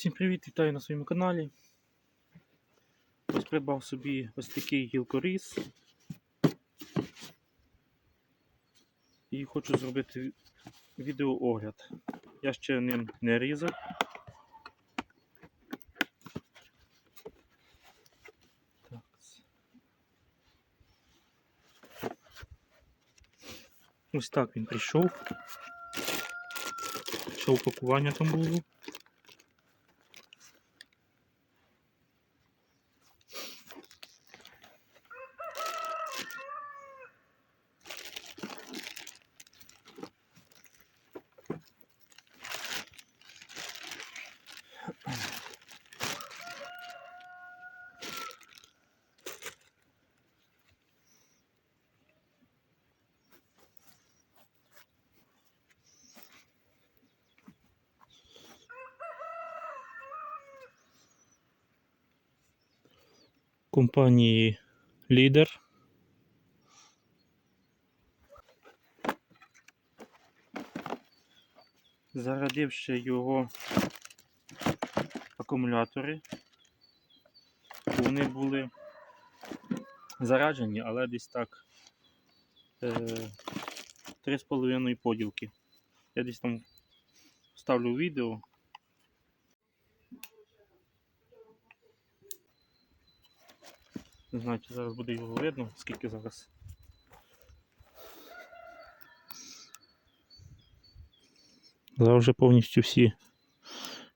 Всім привіт, вітаю на своєму каналі. Ось придбав собі ось такий гілкоріз. І хочу зробити відеоогляд. Я ще ним не різав. Так. Ось так він прийшов. Ще упакування там було. Компанії Лідер. Зарядивши його акумулятори, вони були заряджені, але десь так е, 3,5 поділки. Я десь там ставлю відео. Не знаю, чи зараз буде його видно, скільки зараз. Зараз вже повністю всі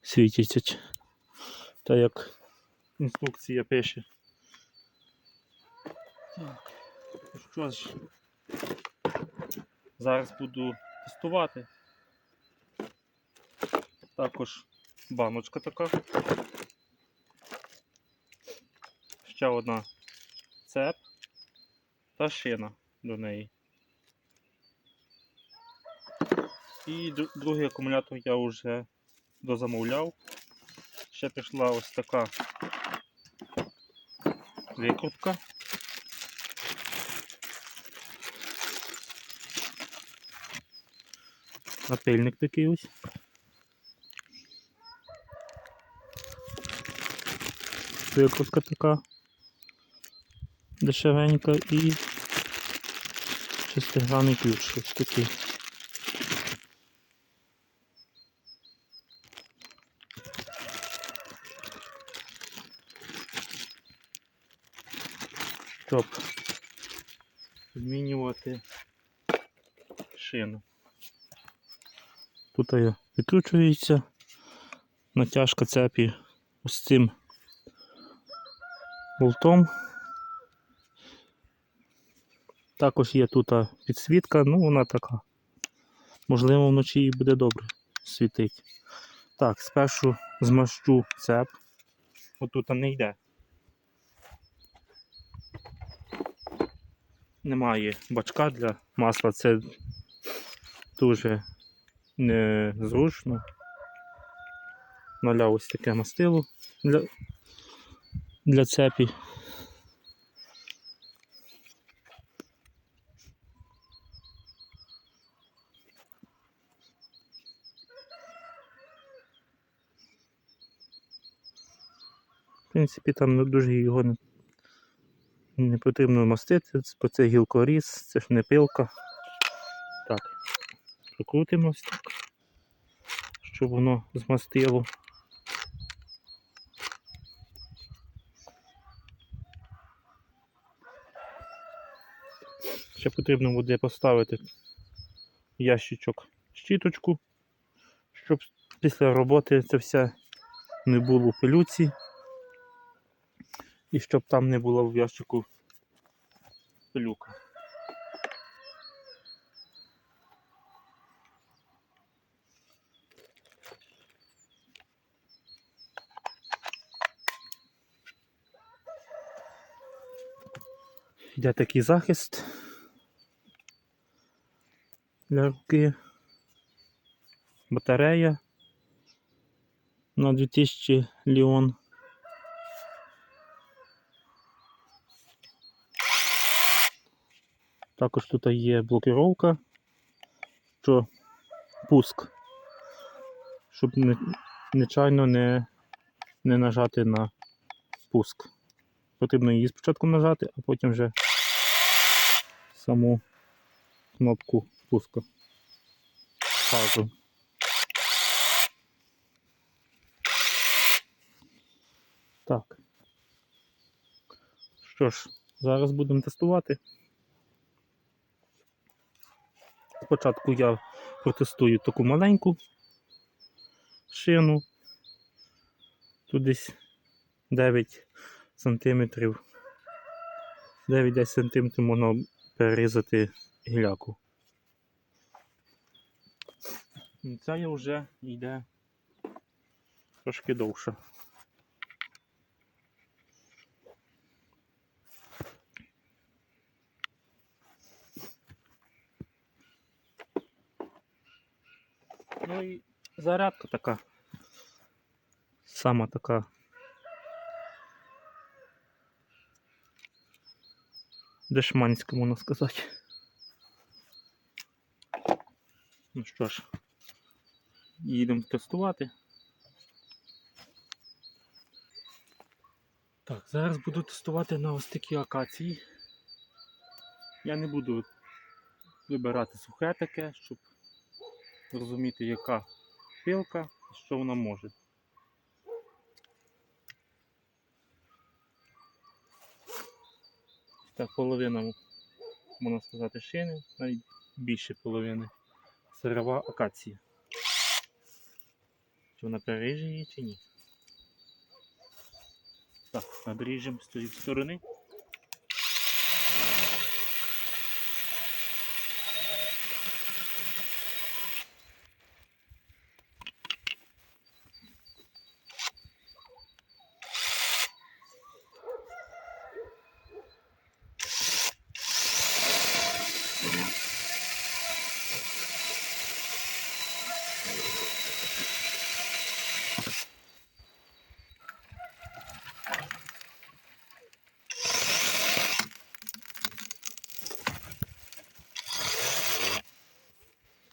світяться. Так як інструкція пише. Так, що ж, зараз буду тестувати. Також баночка така. Ще одна цеп та шина до неї. І другий акумулятор я вже дозамовляв. Ще прийшла ось така викрутка. Напильник такий ось. Викрутка така дешевенька і шестигранний ключ ось такий. Щоб змінювати шину. Тут відкручується натяжка цепі ось цим болтом. Також є тут підсвітка, ну вона така. Можливо, вночі і буде добре світить. Так, спершу змащу цеп. Отут не йде. Немає бачка для масла, це дуже незручно. Наляв ось таке мастило для, для цепі. Принципі, там не дуже його не, не потрібно мастити, бо це гілкоріз, це ж не пилка. Так, прикрутимо ось так, щоб воно змастило. Ще потрібно буде поставити ящичок щіточку, щоб після роботи це все не було в пилюці. І щоб там не було в ящику пилюка. Йде такий захист для руки. Батарея на 2000 ліон. Також тут є блокировка, що пуск, щоб не, нечайно не не нажати на спуск. Потрібно її спочатку нажати, а потім вже саму кнопку спуску. Газу. Так. Що ж, зараз будемо тестувати. Спочатку я протестую таку маленьку шину. Тут десь 9 сантиметрів. 9-10 сантиметрів можна перерізати гіляку. Ця вже йде трошки довше. Ну і зарядка така. Сама така. Дешманська, можна сказати. Ну що ж, їдемо тестувати. Так, зараз буду тестувати на ось такі акації. Я не буду вибирати сухе таке, щоб розуміти, яка пилка що вона може. Так, половина, можна сказати, шини, навіть більше половини. Сирова акація. Чи вона переріже чи ні? Так, надріжемо з тієї сторони.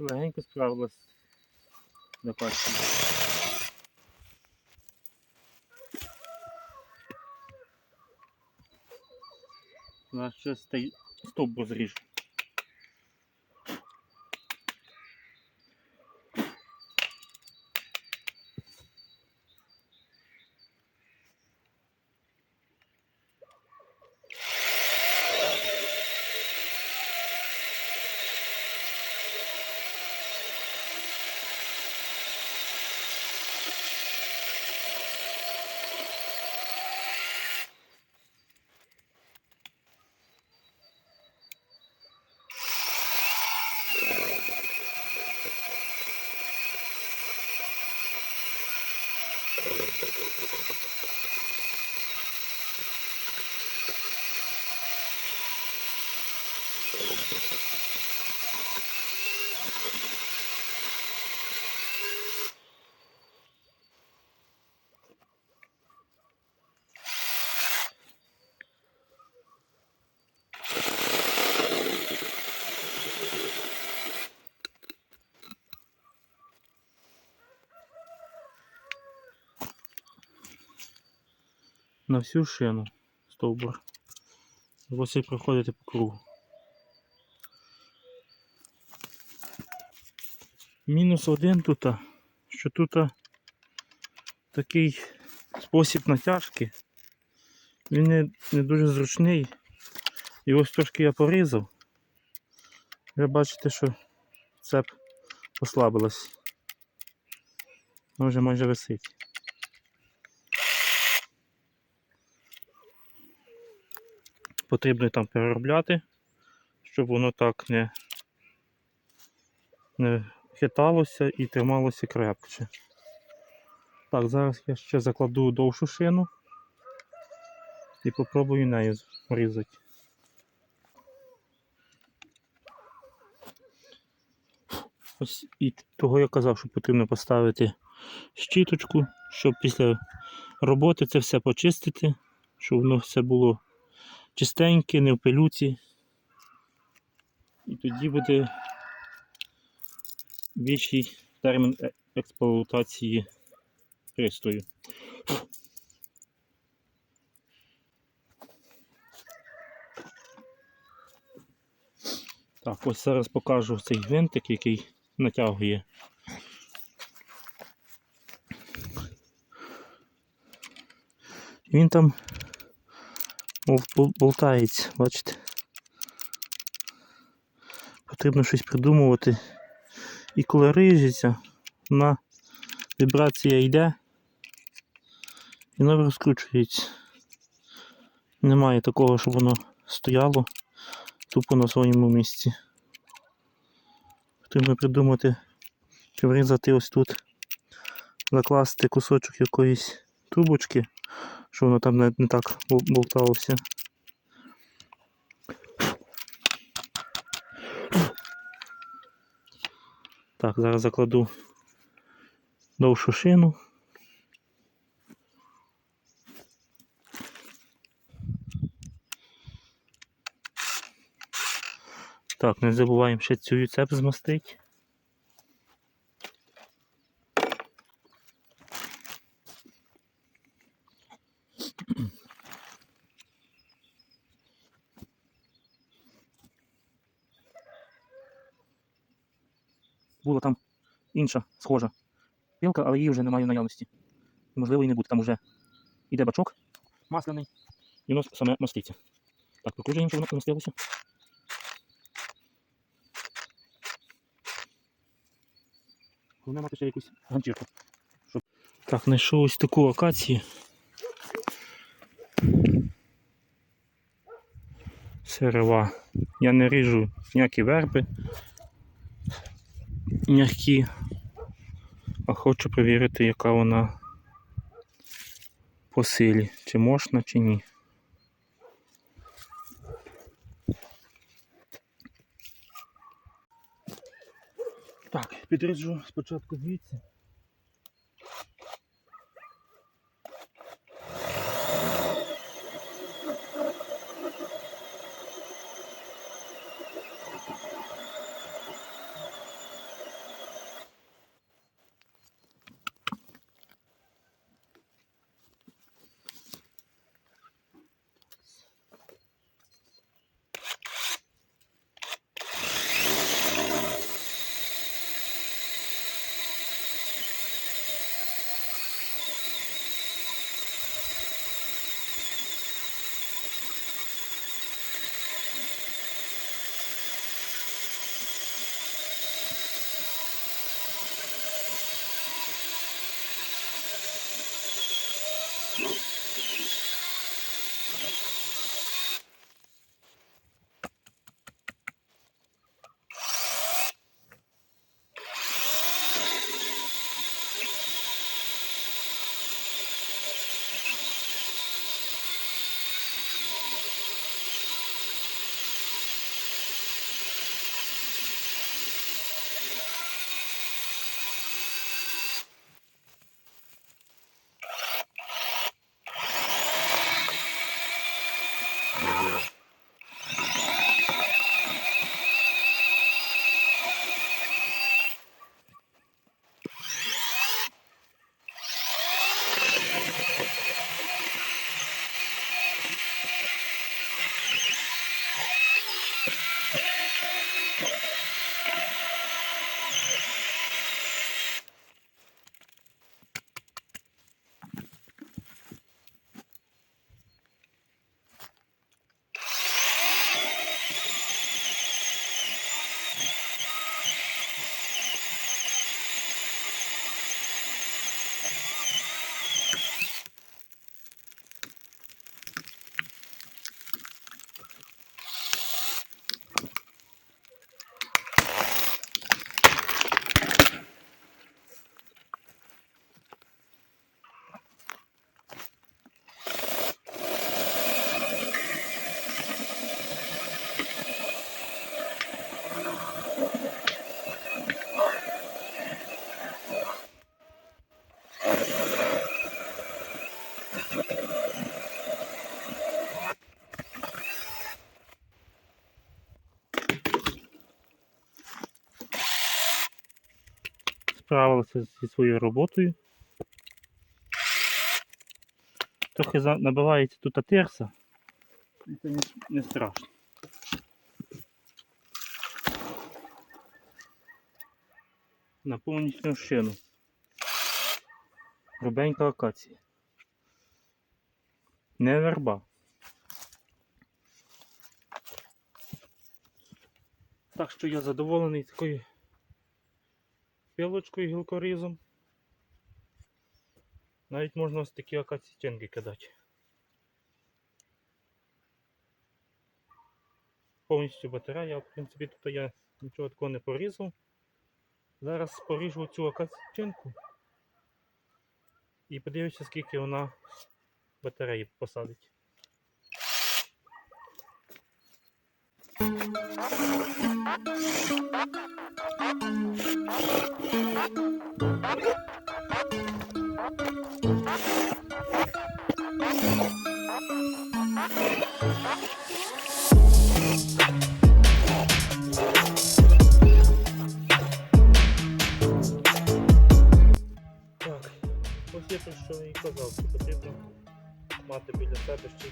Легенько справилась до пачки. Зараз ще стей... стовп на всю шину стовбур. Ось проходити по кругу. Мінус один тут, що тут такий спосіб натяжки. Він не, не дуже зручний. І ось трошки я порізав. Ви бачите, що цеп послабилась. Вона вже майже висить. Потрібно там переробляти, щоб воно так не, не хиталося і трималося крепче. Так, зараз я ще закладу довшу шину і попробую нею різати. Ось і того я казав, що потрібно поставити щіточку, щоб після роботи це все почистити, щоб воно все було Чистенькі, не в пилюці. І тоді буде більший термін е- експлуатації пристрою. Так, ось зараз покажу цей гвинтик, який натягує. Він там болтається, бачите. Потрібно щось придумувати. І коли рижиться, вона вібрація йде і воно розкручується. Немає такого, щоб воно стояло тупо на своєму місці. Потрібно придумати, чи врізати ось тут, закласти кусочок якоїсь трубочки, щоб воно там не, не так болталося. Так, зараз закладу довшу шину. Так, не забуваємо ще цю цеп змастити. Була там інша схожа пилка, але її вже немає в наявності. Можливо, і не буде. Там вже йде бачок масляний, і воно саме маститься. Так, прокручуємо, щоб воно помастилося. Головне мати ще якусь ганчірку. Щоб... Так, знайшов ось таку акацію. Сирова. Я не ріжу ніякі верби, м'які, а хочу перевірити, яка вона по силі, чи можна, чи ні. Так, підріжу спочатку звідси. справилася зі своєю роботою. Трохи набивається тут атерса, це не страшно. На повністю шину. Грубенька акація. Не верба. Так що я задоволений такою пилочкою гілкорізом. Навіть можна ось такі акацітянки кидати. Повністю батарея, в принципі, тут я нічого такого не порізав. Зараз поріжу цю акацінку і подивлюся, скільки вона батареї посадить. Так, ось я про що і казав, що потрібно мати біля себе ще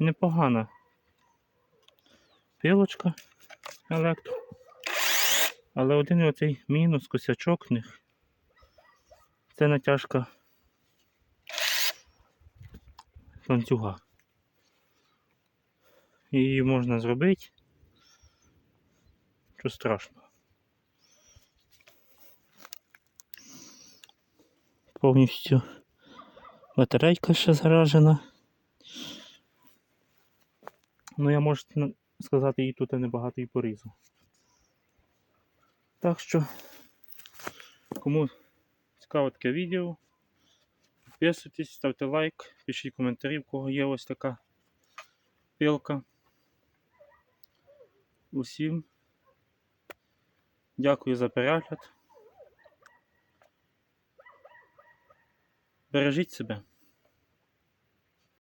Непогана пилочка електро. Але один оцей мінус, косячок в них. Це натяжка ланцюга. Її можна зробити. Що страшно. Повністю батарейка ще заражена. Ну, я можу сказати, її тут небагато і порізав. Так що, кому цікаво таке відео, підписуйтесь, ставте лайк, пишіть коментарі, в кого є ось така пилка. Усім дякую за перегляд. Бережіть себе.